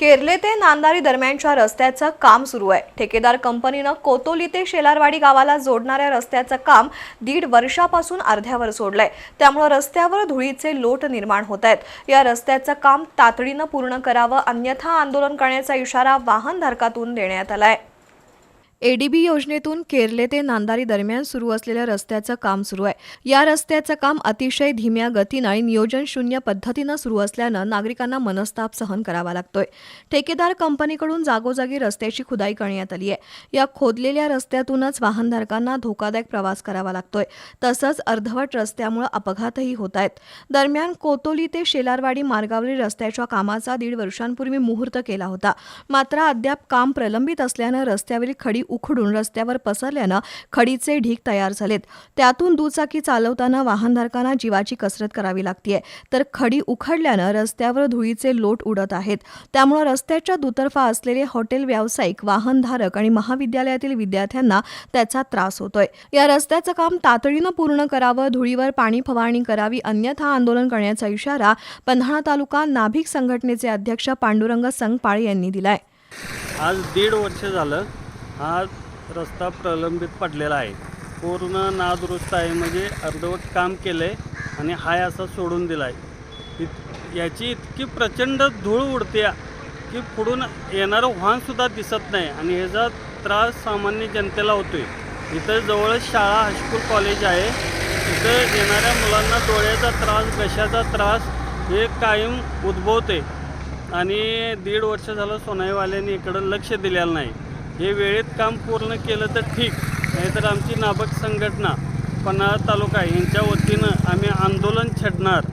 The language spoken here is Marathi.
केरले ते नांदारी दरम्यानच्या रस्त्याचं काम सुरू आहे. ठेकेदार कंपनीनं कोतोली ते शेलारवाडी गावाला जोडणाऱ्या रस्त्याचं काम दीड वर्षापासून अर्ध्यावर सोडलंय. त्यामुळे रस्त्यावर धुळीचे लोट निर्माण होत आहेत. या रस्त्याचं काम तातडीनं पूर्ण करावं अन्यथा आंदोलन करण्याचा इशारा वाहनधारकातून देण्यात आलाय. एडीबी योजनेतून केरले ते नांदारी दरम्यान सुरू असलेल्या रस्त्याचं काम सुरू आहे. या रस्त्याचं काम अतिशय धीम्या गतीनं आणि नियोजन शून्य पद्धतीनं सुरू असल्यानं नागरिकांना मनस्ताप सहन करावा लागतोय. ठेकेदार कंपनीकडून जागोजागी रस्त्याची खुदाई करण्यात आली आहे. या खोदलेल्या रस्त्यातूनच वाहनधारकांना धोकादायक प्रवास करावा लागतोय. तसंच अर्धवट रस्त्यामुळे अपघातही होत आहेत. दरम्यान कोतोली ते शेलारवाडी मार्गावरील रस्त्याच्या कामाचा दीड वर्षांपूर्वी मुहूर्त केला होता. मात्र अद्याप काम प्रलंबित असल्यानं रस्त्यावरील खडी उखडून रस्त्यावर पसरल्यानं खडीचे ढीक तयार झालेत. त्यातून दुचाकी चालवताना वाहनधारकांना जीवाची कसरत करावी लागतीये. तर खडी उखडल्यानं रस्त्यावर धुळीचे लोट उडत आहेत. त्यामुळे रस्त्याच्या दुतर्फा असलेले हॉटेल व्यावसायिक वाहनधारक आणि महाविद्यालयातील विद्यार्थ्यांना त्याचा त्रास होतोय. या रस्त्याचं काम तातडीनं पूर्ण करावं धुळीवर पाणी फवारणी करावी अन्यथा आंदोलन करण्याचा इशारा पन्हाळा तालुका नाभिक संघटनेचे अध्यक्ष पांडुरंग संगपाळे यांनी दिलाय. आज दीड वर्ष झालं हा रस्ता प्रलंबित पडलेला आहे. पूर्ण नादुरुस्त आहे म्हणजे अर्धवट काम केलं आहे आणि हाय असा सोडून दिला आहे इत याची इतकी प्रचंड धूळ उडते की पुढून येणारं वाहनसुद्धा दिसत नाही आणि ह्याचा त्रास सामान्य जनतेला होतो आहे इथं जवळच शाळा हायस्कूल कॉलेज आहे. इथं येणाऱ्या मुलांना डोळ्याचा त्रास घशाचा त्रास हे कायम उद्भवते आणि दीड वर्ष झालं सोनाईवाल्यांनी इकडं लक्ष दिलेलं नाही. हे वेळेत काम पूर्ण केलं तर ठीक. नाहीतर आमची नाबक संघटना पन्हाळा तालुका यांच्या वतीनं आम्ही आंदोलन छेडणार.